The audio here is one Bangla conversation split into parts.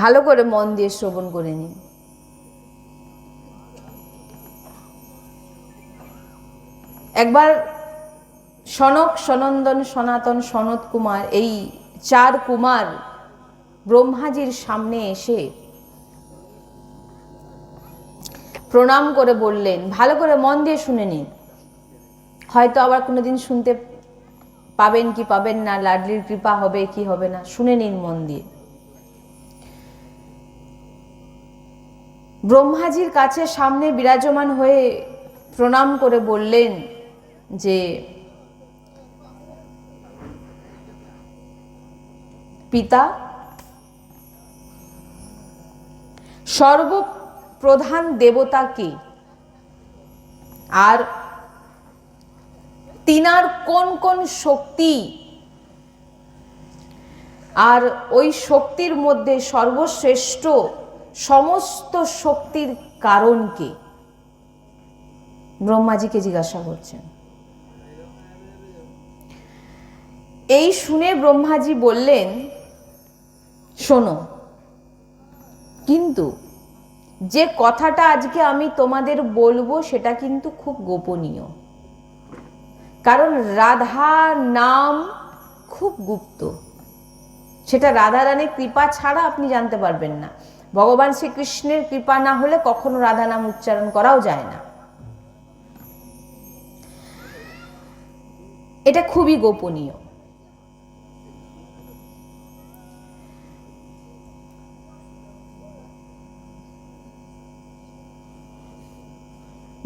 ভালো করে মন দিয়ে শ্রবণ করে নিন। একবার সনক সনন্দন সনাতন সনত কুমার, এই চার কুমার ব্রহ্মাজির সামনে এসে প্রণাম করে বললেন, ভালো করে মন দিয়ে শুনে নিন। হয়তো আবার কোনোদিন শুনতে পাবেন কি পাবেন না, লাডলির কৃপা হবে কি হবে না, শুনে নিন মন দিয়ে। ব্রহ্মাজির কাছে সামনে বিরাজমান হয়ে প্রণাম করে বললেন যে, পিতা, সর্বপ্রধান দেবতা কে? আর তিনার কোন কোন শক্তি? আর ওই শক্তির মধ্যে সর্বশ্রেষ্ঠ সমস্ত শক্তির কারণ কে? ব্রহ্মাজিকে জিজ্ঞাসা করছেন। এই শুনে ব্রহ্মাজি বললেন, শোনো, কিন্তু যে কথাটা আজকে আমি তোমাদের বলব সেটা কিন্তু খুব গোপনীয়। কারণ রাধা নাম খুব গুপ্ত। সেটা রাধা রানীর কৃপা ছাড়া আপনি জানতে পারবেন না। ভগবান শ্রীকৃষ্ণের কৃপা না হলে কখনো রাধা নাম উচ্চারণ করাও যায় না। এটা খুবই গোপনীয়।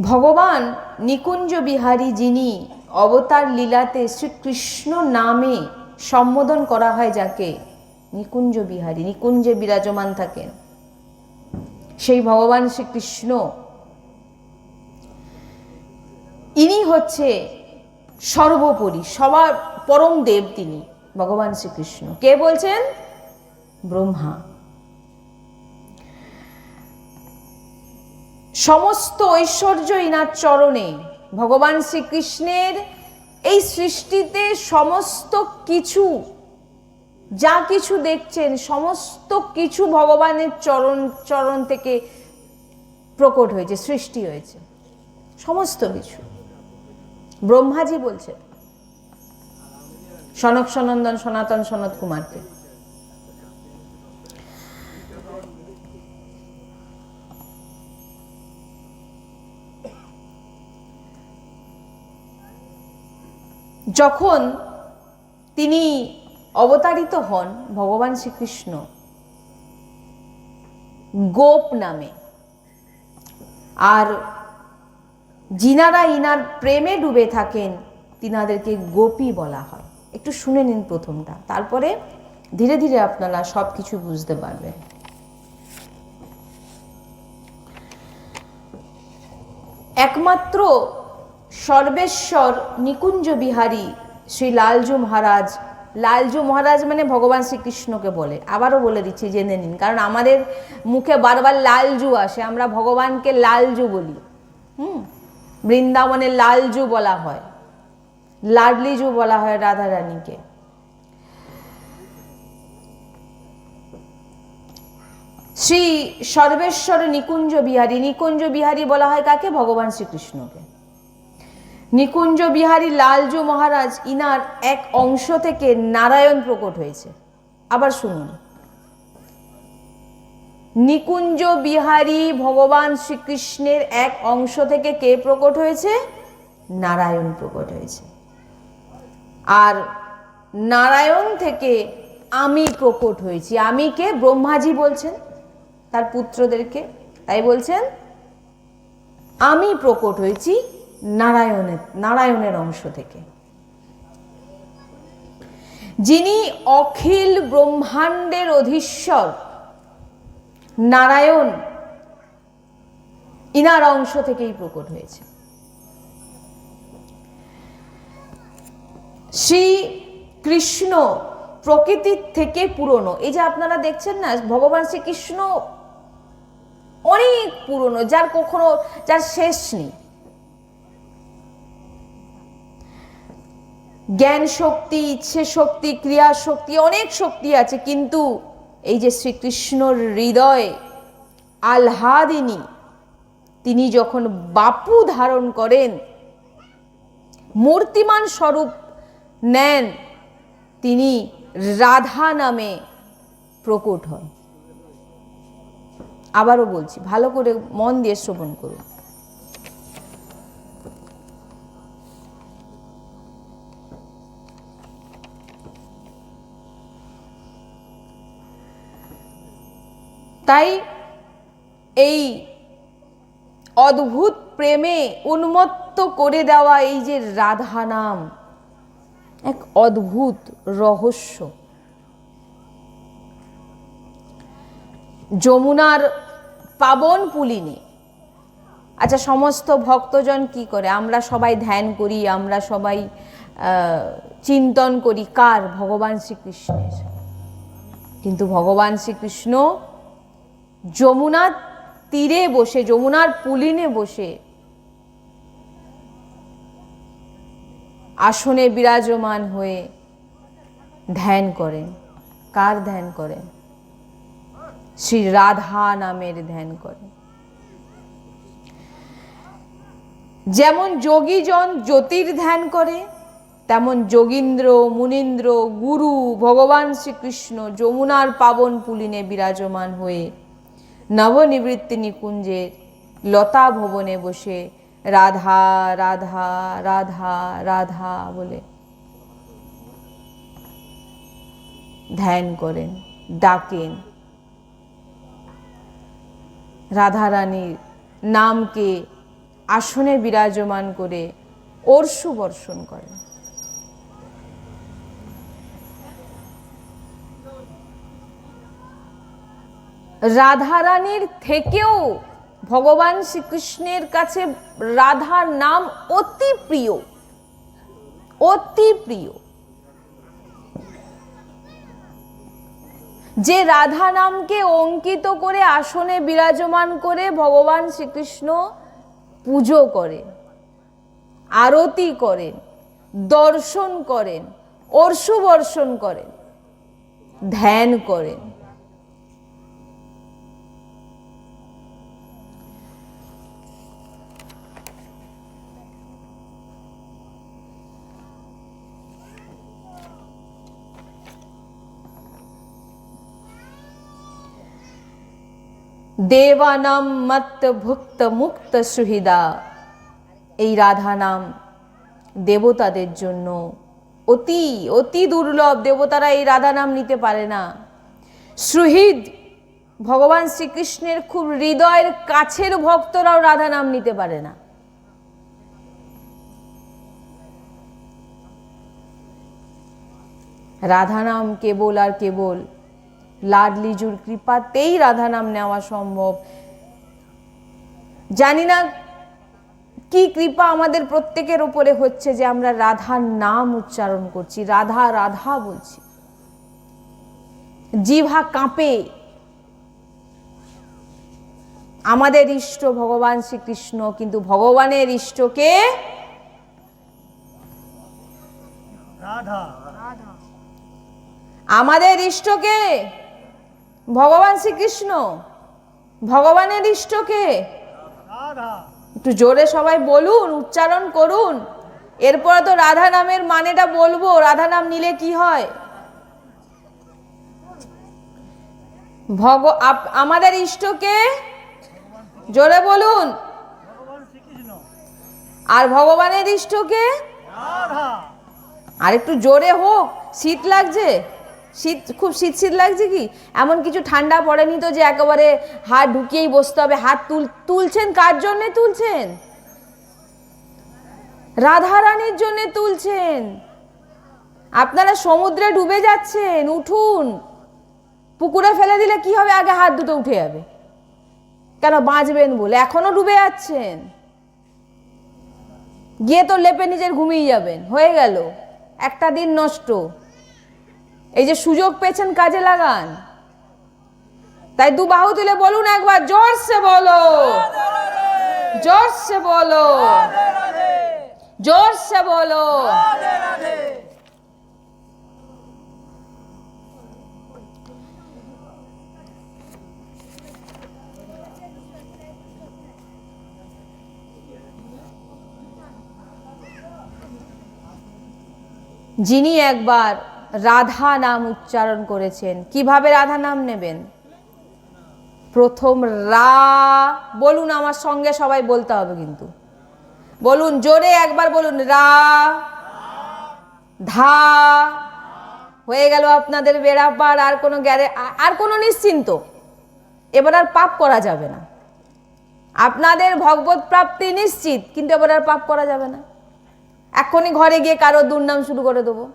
ভগবান নিকুঞ্জ বিহারী যিনি অবতার লীলাতে শ্রীকৃষ্ণ নামে সম্বোধন করা হয় যাকে? নিকুঞ্জ বিহারী, নিকুঞ্জে বিরাজমান থাকেন। সেই ভগবান শ্রীকৃষ্ণ। ইনি হচ্ছে সর্বোপরি, সবার পরম দেব তিনি, ভগবান শ্রীকৃষ্ণ। কে বলছেন? ব্রহ্মা। সমস্ত ঐশ্বর্য ইনার চরণে ভগবান শ্রীকৃষ্ণের এই সৃষ্টিতে সমস্ত কিছু যা কিছু দেখছেন, সমস্ত কিছু ভগবানের চরণ চরণ থেকে প্রকট হয়েছে, সৃষ্টি হয়েছে। সমস্ত কিছু। ব্রহ্মাজি বলছে সনক সনন্দন সনাতন সনত কুমারকে। যখন তিনি অবতারিত হন ভগবান শ্রীকৃষ্ণ। গোপ নামে। আর যিনারা ইনার প্রেমে ডুবে থাকেন, তিনাদেরকে গোপী বলা হয়। একটু শুনে নিন প্রথমটা, তারপরে ধীরে ধীরে আপনারা সব কিছু বুঝতে পারবেন। একমাত্র সর্বেশ্বর নিকুঞ্জ বিহারী শ্রী লালজু মহারাজ লালজু মহারাজ মানে ভগবান শ্রীকৃষ্ণকে বলে। আবারও বলে দিচ্ছি, জেনে নিন। কারণ আমাদের মুখে বারবার লালজু আসে, আমরা ভগবানকে লালজু বলি। হুম? বৃন্দাবনে লালজু বলা হয়। লাডলিজু বলা হয় রাধা রানীকে শ্রী সর্বেশ্বর নিকুঞ্জ বিহারী। নিকুঞ্জ বিহারী বলা হয় কাকে? ভগবান শ্রীকৃষ্ণকে। নিকুঞ্জ বিহারী লালজু মহারাজ ইনার এক অংশ থেকে নারায়ণ প্রকট হয়েছে। আবার শুনুন। নিকুঞ্জ বিহারী ভগবান শ্রীকৃষ্ণের এক অংশ থেকে কে প্রকট হয়েছে? নারায়ণ প্রকট হয়েছে। আর নারায়ণ থেকে আমি প্রকট হয়েছি। আমি কে? ব্রহ্মাজি বলছেন। তার পুত্রদেরকে। তাই বলছেন, আমি প্রকট হয়েছি নারায়ণের নারায়ণের অংশ থেকে। যিনি অখিল ব্রহ্মাণ্ডের অধীশ্বর, নারায়ণ ইনার অংশ থেকেই প্রকট হয়েছে। শ্রী কৃষ্ণ প্রকৃতির থেকে পুরনো। এই যে আপনারা দেখছেন না, ভগবান শ্রীকৃষ্ণ অনেক পুরনো, যার কখনো, যার শেষ নেই। জ্ঞান শক্তি, ইচ্ছে শক্তি, ক্রিয়া শক্তি, অনেক শক্তি আছে, কিন্তু এই যে শ্রীকৃষ্ণর হৃদয় আহ্লাদিনী, তিনি যখন বাপু ধারণ করেন, মূর্তিমান স্বরূপ নেন, তিনি রাধা নামে প্রকট হন। আবারও বলছি, ভালো করে মন দিয়ে শ্রবণ করুন। তাই এই অদ্ভুত প্রেমে উন্মত্ত করে দেওয়া এই যে রাধা নাম, এক অদ্ভুত রহস্য। যমুনার পাবন পুলিনে। আচ্ছা সমস্ত ভক্তজন কি করে? আমরা সবাই ধ্যান করি, আমরা সবাই চিন্তন করি, কার? ভগবান শ্রীকৃষ্ণের। কিন্তু ভগবান শ্রীকৃষ্ণ যমুনার তীরে বসে, যমুনার পুলিনে বসে আসনে বিরাজমান হয়ে ধ্যান করেন। কার ধ্যান করেন? শ্রী রাধা নামের ধ্যান করেন। যেমন যোগীজন জ্যোতির ধ্যান করে, তেমন যোগীন্দ্র, মুনীন্দ্র, গুরু, ভগবান শ্রীকৃষ্ণ যমুনার পাবন পুলিনে বিরাজমান হয়ে নবনিবৃত্তি নিকুঞ্জের লতা ভবনে বসে রাধা রাধা রাধা রাধা বলে ধ্যান করেন, ডাকেন। রাধারানীর নামকে আসনে বিরাজমান করে অর্শু বর্ষণ করেন। রাধারানীর থেকেও ভগবান শ্রীকৃষ্ণের কাছে রাধার নাম অতি প্রিয় অতি প্রিয়। যে রাধা নামকে অঙ্কিত করে আসনে বিরাজমান করে ভগবান শ্রীকৃষ্ণ পুজো করেন, আরতি করেন, দর্শন করেন অর্শু বর্ষণ করেন, ধ্যান করেন। দেবানাম মত্ত ভুক্ত মুক্ত সুহিদা। এই রাধা নাম দেবতাদের জন্য অতি অতি দুর্লভ। দেবতারা এই রাধা নাম নিতে পারে না। সুহৃদ, ভগবান শ্রীকৃষ্ণের খুব হৃদয়ের কাছের ভক্তরাও রাধা নাম নিতে পারে না। রাধা নাম কেবল আর কেবল লাডলিজুর কৃপাতেই রাধা নাম নেওয়া সম্ভব। জানি না কি কৃপা আমাদের প্রত্যেকের উপরে হচ্ছে যে আমরা রাধার নাম উচ্চারণ করছি রাধা রাধা বলছি। জিভা কাঁপে। আমাদের ইষ্ট ভগবান শ্রীকৃষ্ণ কিন্তু ভগবানের ইষ্টকে রাধা। আমাদের ইষ্টকে ভগবান শ্রীকৃষ্ণ। ভগবানের ইষ্টকে একটু জোরে সবাই বলুন উচ্চারণ করুন। এরপরে তো রাধা নামের মানেটা বলব রাধা নাম নিলে কি হয়? ভগ আমাদের ইষ্টকে জোরে বলুন। আর ভগবানের ইষ্টকে আর একটু জোরে হোক শীত লাগছে। শীত, খুব শীত শীত লাগছে কি? এমন কিছু ঠান্ডা পড়েনি তো যে একেবারে হাত ঢুকিয়েই বসতে হবে, হাত তুল, তুলছেন কার জন্যে তুলছেন? রাধারানীর জন্যে তুলছেন। আপনারা সমুদ্রে ডুবে যাচ্ছেন, উঠুন। পুকুরে ফেলে দিলে কি হবে? আগে হাত দুটো উঠে যাবে। কেন বাঁচবেন বলে? এখনও ডুবে যাচ্ছেন। গিয়ে তো লেপে নিজের ঘুমিয়ে যাবেন। হয়ে গেল। একটা দিন নষ্ট। এই যে সুযোগ পেয়েছেন, কাজে লাগান। তাই দু বাহু তুলে বলুন একবার, জোরসে বলো। জোরসে বলো। জোরসে বলো। যিনি একবার রাধা নাম উচ্চারণ করেছেন। কীভাবে রাধা নাম নেবেন? প্রথম রা, বলুন আমার সঙ্গে সবাই বলতে হবে কিন্তু। বলুন, জোরে একবার বলুন, রা, ধা। হয়ে গেল আপনাদের বেড়াপার আর কোনো গ্যারে, আর কোনো নিশ্চিন্ত। এবার আর পাপ করা যাবে না। আপনাদের ভগবত প্রাপ্তি নিশ্চিত, কিন্তু এবার আর পাপ করা যাবে না। এখনই ঘরে গিয়ে কারও দুর্নাম শুরু করে দেবো।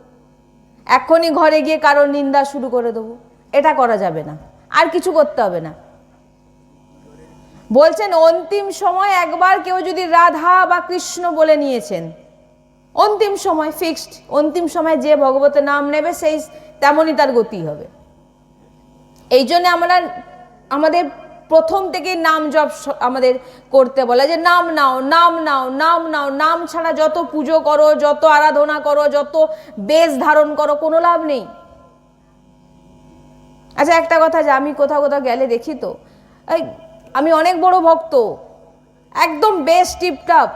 এখনই ঘরে গিয়ে কারোর নিন্দা শুরু করে দেবো। এটা করা যাবে না। আর কিছু করতে হবে না। বলছেন, অন্তিম সময় একবার কেউ যদি রাধা বা কৃষ্ণ বলে নিয়েছেন, অন্তিম সময় ফিক্সড অন্তিম সময় যে ভগবতের নাম নেবে, সেই তেমনই তার গতি হবে। এই জন্য আমরা, আমাদের প্রথম থেকে নাম জপ আমাদের করতে বলে যে নাম নাও নাম নাও নাম নাও, নাম ছাড়া যত পুজো করো, যত আরাধনা করো, যত বেশ ধারণ করো, কোনো লাভ নেই। আচ্ছা একটা কথা যে আমি কোথাও কোথাও গেলে দেখি তো আমি অনেক বড় ভক্ত, একদম বেশ টিপটাপ।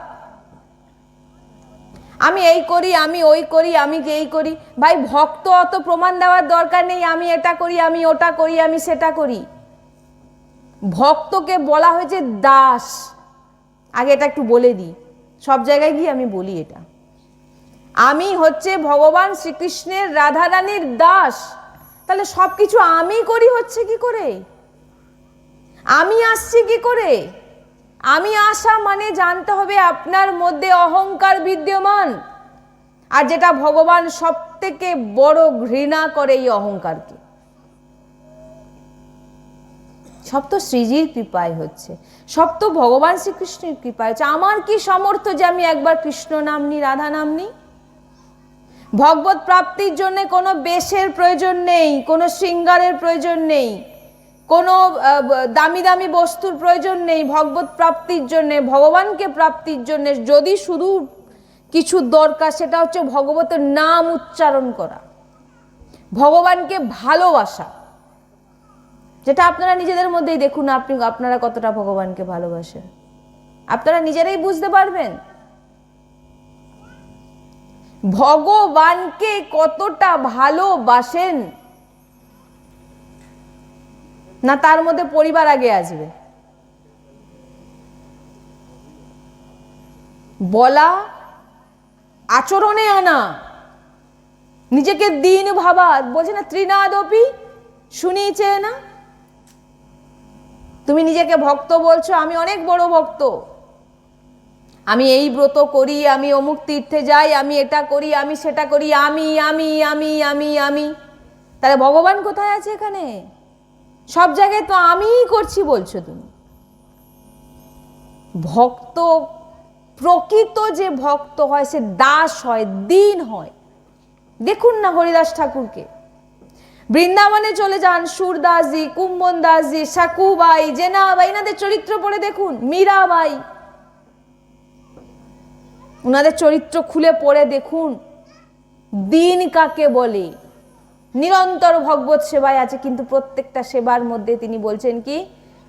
আমি এই করি, আমি ওই করি, আমি এই করি, ভাই ভক্ত অত প্রমাণ দেওয়ার দরকার নেই, আমি এটা করি, আমি ওটা করি, আমি সেটা করি। ভক্তকে বলা হয়েছে দাস। আগে এটা একটু বলে দিই। সব জায়গায় গিয়ে আমি বলি এটা। আমি হচ্ছে ভগবান শ্রীকৃষ্ণের রাধারানীর দাস। তাহলে সব কিছু আমি করি হচ্ছে কি করে? আমি আসছি কি করে? আমি আসা মানে জানতে হবে আপনার মধ্যে অহংকার বিদ্যমান। আর যেটা ভগবান সব থেকে বড় ঘৃণা করে এই অহংকারকে। সব তো শ্রীজির কৃপায় হচ্ছে, সব তো ভগবান শ্রীকৃষ্ণের কৃপায় হচ্ছে। আমার কি সামর্থ্য যে আমি একবার কৃষ্ণ নাম নিই, রাধা নাম নিই? ভগবত প্রাপ্তির জন্য কোনো বেশের প্রয়োজন নেই, কোনো শৃঙ্গারের প্রয়োজন নেই, কোনো দামি দামি বস্তুর প্রয়োজন নেই ভগবত প্রাপ্তির জন্য, ভগবানকে প্রাপ্তির জন্য। যদি শুধু কিছু দরকার, সেটা হচ্ছে ভগবতের নাম উচ্চারণ করা, ভগবানকে ভালোবাসা যেটা আপনারা নিজেদের মধ্যেই দেখুন, আপনি আপনারা কতটা ভগবানকে ভালোবাসেন। আপনারা নিজেরাই বুঝতে পারবেন। ভগবানকে কতটা ভালোবাসেন। না, তার মধ্যে পরিবার আগে আসবে। বলা, আচরণে আনা, নিজেকে দিন ভাবা, বলছে না ত্রিনাদপি শুনিয়েছে না? তুমি নিজেকে ভক্ত বলছো, আমি অনেক বড় ভক্ত। আমি এই ব্রত করি, আমি অমুক তীর্থে যাই, আমি এটা করি, আমি সেটা করি, আমি আমি আমি আমি আমি। তাহলে ভগবান কোথায় আছে এখানে? সব জায়গায় তো আমিই করছি বলছো তুমি। ভক্ত, প্রকৃত যে ভক্ত হয়, সে দাস হয়, দিন হয়। দেখুন না হরিদাস ঠাকুরকে। বৃন্দাবনে চলে যান সুরদাসজি কুম্বন দাসজি সাকুবাই, জেনাবাই। এনাদের চরিত্র পড়ে দেখুন। মীরাবাই। ওনাদের চরিত্র খুলে পড়ে দেখুন। দিন কাকে বলে? নিরন্তর ভগবত সেবায় আছে, কিন্তু প্রত্যেকটা সেবার মধ্যে তিনি বলছেন কি,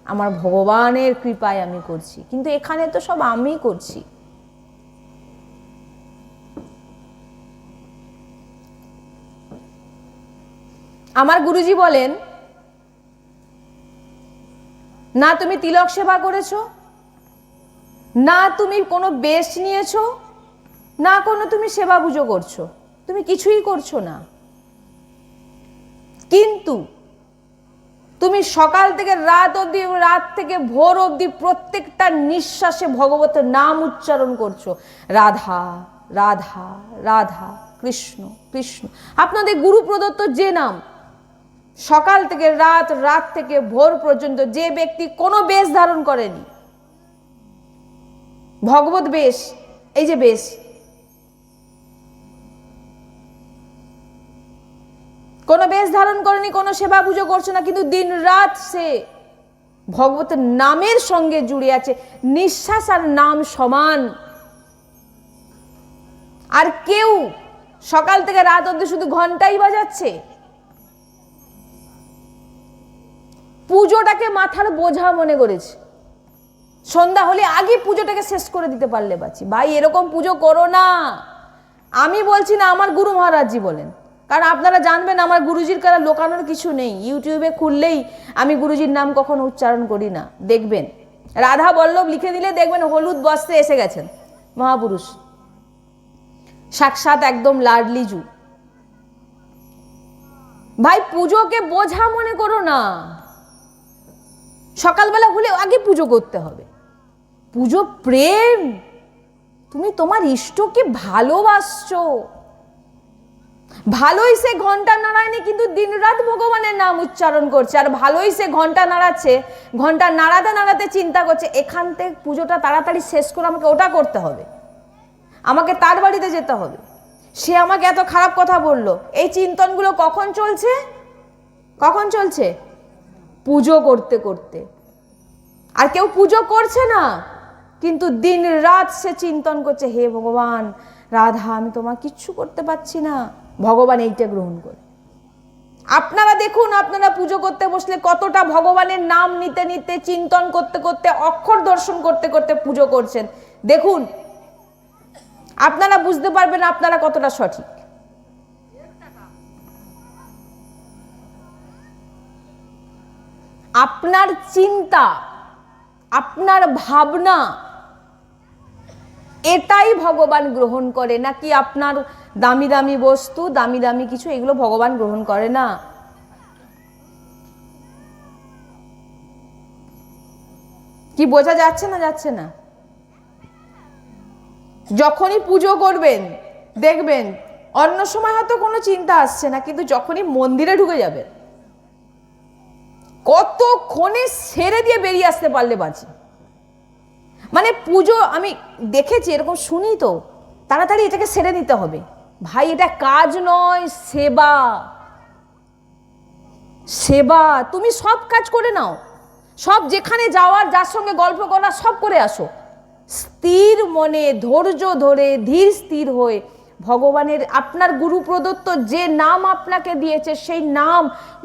আমার ভগবানের কৃপায় আমি করছি। কিন্তু এখানে তো সব আমি করছি। আমার গুরুজি বলেন, না তুমি তিলক সেবা করেছ, না তুমি কোনো বেশ নিয়েছো, না কোনো তুমি সেবা পুজো করছ, তুমি কিছুই করছ না। কিন্তু তুমি সকাল থেকে রাত অবধি রাত থেকে ভোর অবধি প্রত্যেকটা নিঃশ্বাসে ভগবতের নাম উচ্চারণ করছ। রাধা রাধা রাধা, কৃষ্ণ কৃষ্ণ। আপনাদের গুরু প্রদত্ত যে নাম সকাল থেকে রাত রাত থেকে ভোর পর্যন্ত যে ব্যক্তি কোনো বেশ ধারণ করেনি, ভগবত বেশ, এই যে বেশ, কোনো বেশ ধারণ করেনি, কোনো সেবা পুজো করছে না, কিন্তু দিন রাত সে ভগবত নামের সঙ্গে জুড়ে আছে, নিঃশ্বাস আর নাম সমান। আর কেউ সকাল থেকে রাত অব্দি শুধু ঘন্টাই বাজাচ্ছে? পুজোটাকে মাথার বোঝা মনে করেছে। সন্ধ্যা হলে আগে পুজোটাকে শেষ করে দিতে পারলে বাঁচি ভাই, এরকম পুজো করো না। আমি বলছি না, আমার গুরু মহারাজজি বলেন। কারণ আপনারা জানবেন, আমার গুরুজির কারা লোকানোর কিছু নেই। ইউটিউবে খুললেই আমি গুরুজির নাম কখনো উচ্চারণ করি না। দেখবেন। রাধা বল্লভ লিখে দিলে দেখবেন হলুদ বস্ত্রে এসে গেছেন। মহাপুরুষ। সাক্ষাৎ একদম লাডলিজু ভাই, পুজোকে বোঝা মনে করো না। সকালবেলা হলে আগে পুজো করতে হবে। পুজো প্রেম। তুমি তোমার ইষ্টকে ভালোবাসছো। ভালোই সে ঘণ্টা নাড়ায়নি কিন্তু দিনরাত ভগবানের নাম উচ্চারণ করছে। আর ভালোই সে ঘণ্টা নাড়াচ্ছে ঘণ্টা নাড়াতে নাড়াতে চিন্তা করছে, এখান থেকে পুজোটা তাড়াতাড়ি শেষ করে আমাকে ওটা করতে হবে। আমাকে তার বাড়িতে যেতে হবে। সে আমাকে এত খারাপ কথা বলল। এই চিন্তনগুলো কখন চলছে? কখন চলছে? পুজো করতে করতে। আর কেউ পুজো করছে না, কিন্তু দিন রাত সে চিন্তন করছে, হে ভগবান, রাধা, আমি তোমার কিচ্ছু করতে পারছি না। ভগবান এইটা গ্রহণ করে। আপনারা দেখুন, আপনারা পুজো করতে বসলে কতটা ভগবানের নাম নিতে নিতে, চিন্তন করতে করতে, অক্ষর দর্শন করতে করতে পুজো করছেন। দেখুন, আপনারা বুঝতে পারবেন আপনারা কতটা সঠিক। আপনার চিন্তা, আপনার ভাবনা, এটাই ভগবান গ্রহণ করে। নাকি আপনার দামি দামি বস্তু, দামি দামি কিছু, এগুলো ভগবান গ্রহণ করে না? কি বোঝা যাচ্ছে না যাচ্ছে না? যখনই পুজো করবেন, দেখবেন, অন্য সময় হয়তো কোনো চিন্তা আসছে না, কিন্তু যখনই মন্দিরে ঢুকে যাবেন কতক্ষণে সেরে দিয়ে বেরিয়ে আসতে পারলে বাঁচি মানে পুজো, আমি দেখেছি, এরকম শুনি তো, তাড়াতাড়ি এটাকে সেরে নিতে হবে। ভাই, এটা কাজ নয়, সেবা। সেবা, তুমি সব কাজ করে নাও। সব যেখানে যাওয়ার, যার সঙ্গে গল্প করা সব করে আসো। স্থির মনে, ধৈর্য ধরে, ধীর স্থির হয়ে ভগবানের, আপনার গুরু প্রদত্ত যে নাম আপনাকে দিয়েছে, সেই নাম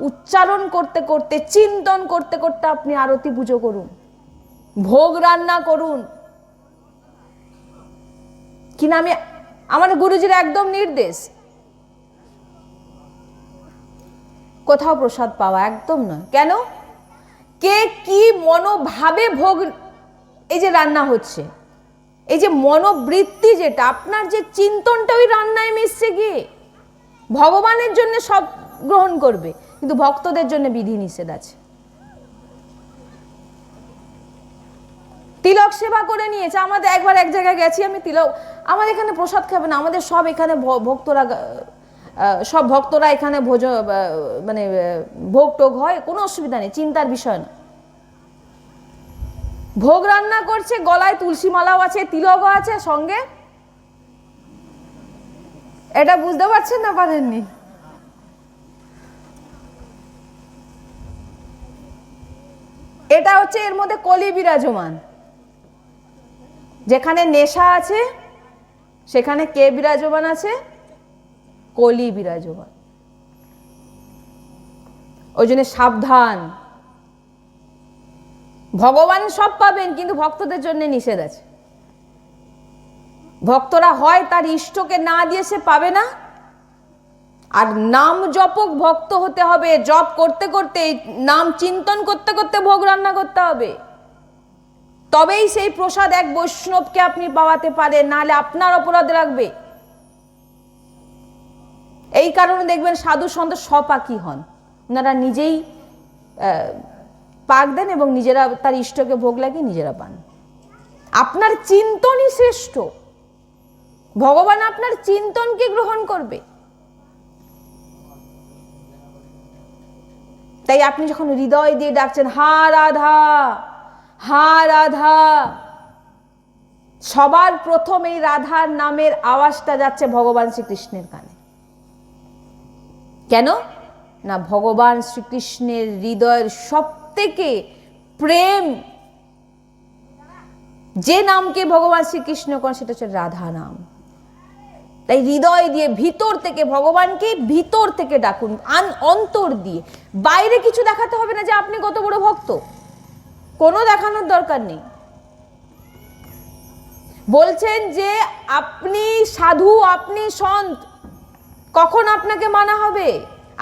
উচ্চারণ করতে করতে, চিন্তন করতে করতে আপনি আরতি পুজো করুন, ভোগ রান্না করুন। কি নামে? আমার গুরুজির একদম নির্দেশ। কোথাও প্রসাদ পাওয়া একদম নয়। কেন? কে কি মনোভাবে ভোগ, এই যে রান্না হচ্ছে এই যে মনোবৃত্তি যেটা, আপনার যে চিন্তনটা ওই রান্নায় মিশছে গিয়ে। ভগবানের জন্য সব গ্রহণ করবে, কিন্তু ভক্তদের জন্য বিধি নিষেধ আছে। তিলক সেবা করে নিয়েছে, আমাদের একবার এক জায়গায় গেছি, আমি তিলক, আমাদের এখানে প্রসাদ খাবে না, আমাদের সব এখানে ভক্তরা সব ভক্তরা এখানে ভোজ মানে ভোগ টোগ হয়, কোনো অসুবিধা নেই, চিন্তার বিষয় না। ভোগ রান্না করছে, গলায় তুলসী মালাও আছে, তিলকও আছে, সঙ্গে? এটা বুঝতে পারছেন না পারেননি? এটা হচ্ছে এর মধ্যে কলি বিরাজমান। যেখানে নেশা আছে, সেখানে কে বিরাজমান আছে? কলি বিরাজমান। ওই জন্য সাবধান। ভগবান সব পাবেন, কিন্তু ভক্তদের জন্য নিষেধ আছে। ভক্তরা হয় তার ইষ্টকে না দিয়ে সে পাবে না। আর নাম জপক ভক্ত হতে হবে, জপ করতে করতে, নাম চিন্তন করতে করতে ভোগ রান্না করতে হবে। তবেই সেই প্রসাদ এক বৈষ্ণবকে আপনি পাওয়াতে পারেন, নাহলে আপনার অপরাধ রাখবে এই কারণে দেখবেন সাধু সন্ত স্বপাকি হন। ওনারা নিজেই পাক দেন এবং নিজেরা তার ইষ্টকে ভোগ লাগিয়ে নিজেরা পান। আপনার চিন্তনই শ্রেষ্ঠ। ভগবান আপনার চিন্তনকে গ্রহণ করবে। তাই আপনি যখন হৃদয় দিয়ে ডাকছেন, হা রাধা হা রাধা, সবার প্রথম এই রাধার নামের আওয়াজটা যাচ্ছে ভগবান শ্রীকৃষ্ণের কানে। কেন? না, ভগবান শ্রীকৃষ্ণের হৃদয়ের সব থেকে প্রেম, যে নামকে ভগবান শ্রীকৃষ্ণ করেন সেটা হচ্ছে রাধা নাম। তাই হৃদয় দিয়ে ভিতর থেকে ভগবানকে ভিতর থেকে ডাকুন, আন অন্তর দিয়ে। বাইরে কিছু দেখাতে হবে না যে আপনি কত বড় ভক্ত। কোনো দেখানোর দরকার নেই। বলছেন যে আপনি সাধু, আপনি সন্ত, কখন আপনাকে মানা হবে?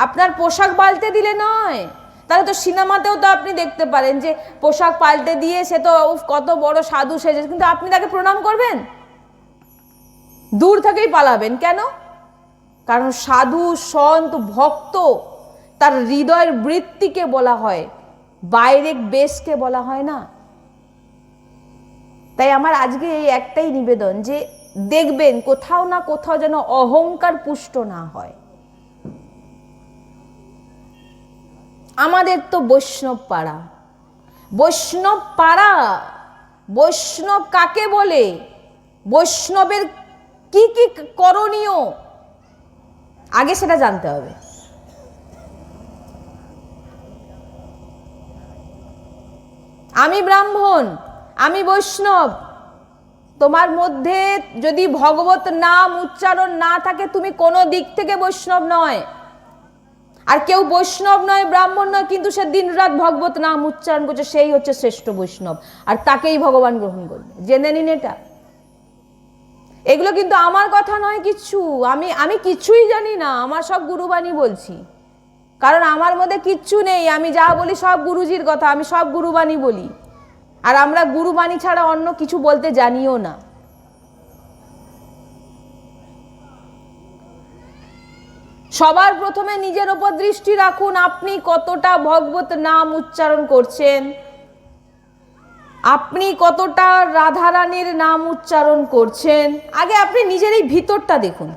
আপনার পোশাক পাল্টে দিলে নয়। তাহলে তো সিনেমাতেও তো আপনি দেখতে পারেন যে পোশাক পাল্টে দিয়ে সে তো কত বড় সাধু সেজে কিন্তু আপনি তাকে প্রণাম করবেন? দূর থেকেই পালাবেন। কেন? কারণ সাধু, সন্ত, ভক্ত, তার হৃদয়ের বৃত্তিকে বলা হয়। বাইরের বেশকে বলা হয় না। তাই আমার আজকে এই একটাই নিবেদন যে দেখবেন কোথাও না কোথাও যেন অহংকার পুষ্ট না হয়। আমাদের তো বৈষ্ণব পাড়া। বৈষ্ণব পাড়া, বৈষ্ণব কাকে বলে? বৈষ্ণবের কি কি করণীয়? আগে সেটা জানতে হবে। আমি ব্রাহ্মণ, আমি বৈষ্ণব। তোমার মধ্যে যদি ভগবত নাম উচ্চারণ না থাকে, তুমি কোনো দিক থেকে বৈষ্ণব নয়। আর কেউ বৈষ্ণব নয়, ব্রাহ্মণ নয়, কিন্তু সে দিনরাত ভগবত নাম উচ্চারণ করছে, সেই হচ্ছে শ্রেষ্ঠ বৈষ্ণব। আর তাকেই ভগবান গ্রহণ করবে। জেনে নিন এটা। এগুলো কিন্তু আমার কথা নয় কিচ্ছু আমি আমি কিছুই জানি না। আমার সব গুরুবাণী বলছি। কারণ আমার মধ্যে কিচ্ছু নেই। আমি যা বলি সব গুরুজির কথা। আমি সব গুরুবাণী বলি। আর আমরা গুরুবাণী ছাড়া অন্য কিছু বলতে জানিও না। সবার প্রথমে নিজের ওপর দৃষ্টি রাখুন, আপনি কতটা ভগবত নাম উচ্চারণ করছেন? আপনি কতটা রাধারানীর নাম উচ্চারণ করছেন? আগে আপনি নিজের এই ভিতরটা দেখুন।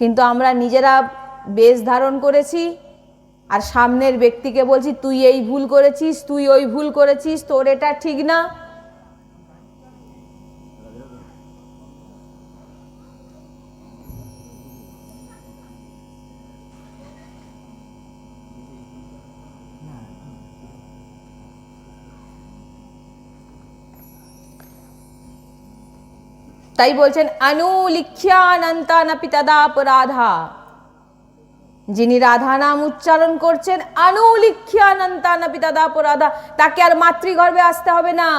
কিন্তু আমরা নিজেরা বেশ ধারণ করেছি, আর সামনের ব্যক্তিকে বলছি, তুই এই ভুল করেছিস, তুই ওই ভুল করেছিস, তোর এটা ঠিক না। তাই বলছেন অনুলিখ্যানন্তানপি তদাপরাধা যিনি রাধা নাম উচ্চারণ করছেন অনুলিখ্যানন্তানপি তদাপরাধা তাকে আর মাতৃগর্ভে আসতে হবে না।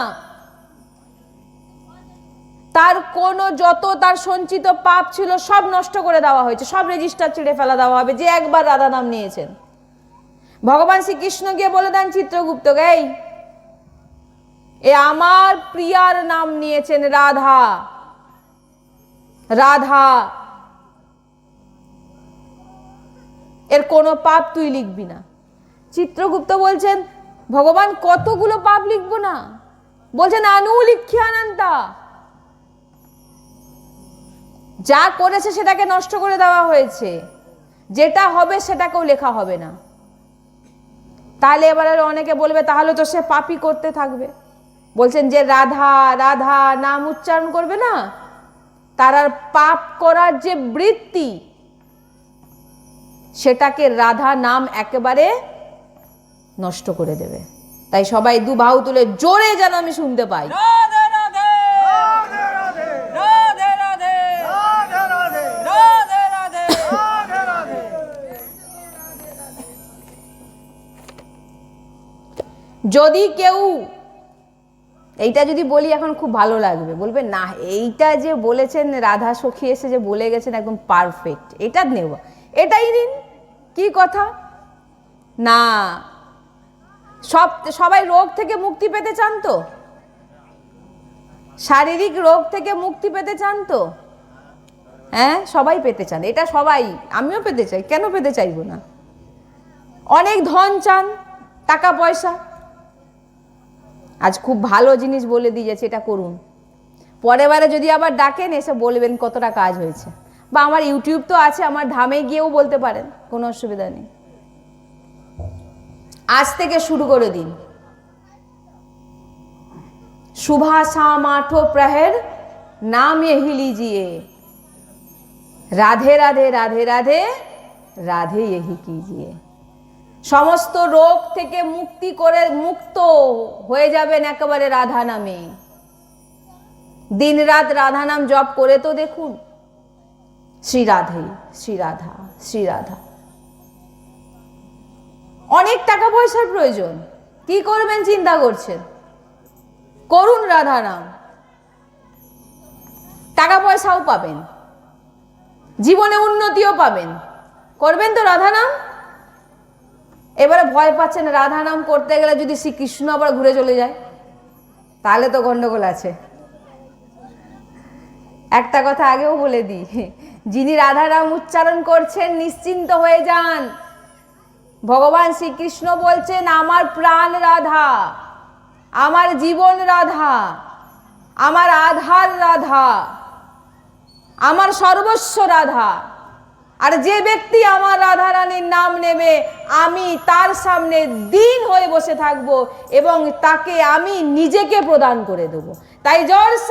তার কোনো যত তার সঞ্চিত পাপ ছিল সব নষ্ট করে দেওয়া হয়েছে, সব রেজিস্টার ছেড়ে ফেলা দেওয়া হবে, যে একবার রাধা নাম নিয়েছেন। ভগবান শ্রীকৃষ্ণ গিয়ে বলে দেন চিত্রগুপ্তকে এই, এ আমার প্রিয়ার নাম নিয়েছেন রাধা। রাধা, এর কোনো পাপ তুই লিখবি না। চিত্রগুপ্ত বলছেন, ভগবান কতগুলো পাপ লিখব না? বলছেন, আনু লিখ্যানন্তা। যা করেছে সেটাকে নষ্ট করে দেওয়া হয়েছে। যেটা হবে সেটাকেও লেখা হবে না। তাহলে এবারে অনেকে বলবে, তাহলে তো সে পাপই করতে থাকবে। বলছেন যে, রাধা রাধা, নাম উচ্চারণ করবে না? তারা পাপ করার যে বৃত্তি সেটাকে রাধা নাম একেবারে নষ্ট করে দেবে। তাই সবাই দু বাহু তুলে জোরে যেন আমি শুনতে পাই। যদি কেউ এইটা যদি বলি এখন খুব ভালো লাগবে। বলবে, না, এইটা যে বলেছেন রাধা সখী এসে যে বলে গেছেন একদম পারফেক্ট এটা নেব। এটাই নিন কি কথা? না। সব, সবাই রোগ থেকে মুক্তি পেতে চান তো? শারীরিক রোগ থেকে মুক্তি পেতে চান তো? হ্যাঁ সবাই পেতে চান, এটা সবাই, আমিও পেতে চাই, কেন পেতে চাইব না? অনেক ধন চান, টাকা পয়সা। আজ খুব ভালো জিনিস বলে দিয়ে যাচ্ছে এটা করুন পরের বারে যদি আবার ডাকেন এসে বলবেন কতটা কাজ হয়েছে বা আমার ইউটিউব তো আছে আমার ধামে গিয়েও বলতে পারেন কোনো অসুবিধা নেই আজ থেকে শুরু করে দিন सुबह शाम आठों प्रहर नाम यही लीजिए রাধে রাধে রাধে রাধে রাধে यही कीजिए সমস্ত রোগ থেকে মুক্তি করে মুক্ত হয়ে যাবেন একেবারে রাধা নামে দিন রাত রাধা নাম জপ করে তো দেখুন। শ্রী রাধে, শ্রী রাধা শ্রী রাধা। অনেক টাকা পয়সার প্রয়োজন। কি করবেন চিন্তা করছেন? করুন রাধা নাম টাকা পয়সাও পাবেন। জীবনে উন্নতিও পাবেন। করবেন তো রাধা নাম এবারে ভয় পাচ্ছেন রাধা নাম করতে গেলে যদি শ্রীকৃষ্ণ আবার ঘুরে চলে যায়, তাহলে তো গন্ডগোল আছে। একটা কথা আগেও বলে দিই, যিনি রাধারাম উচ্চারণ করছেন নিশ্চিন্ত হয়ে যান। ভগবান শ্রীকৃষ্ণ বলছেন, আমার প্রাণ রাধা, আমার জীবন রাধা, আমার আধার রাধা, আমার সর্বস্ব রাধা। আর যে ব্যক্তি আমার রাধা রানীর নাম নেবে, আমি তার সামনে দিন হয়ে বসে থাকব এবং তাকে আমি নিজেকে প্রদান করে দেব। তাই জোর সে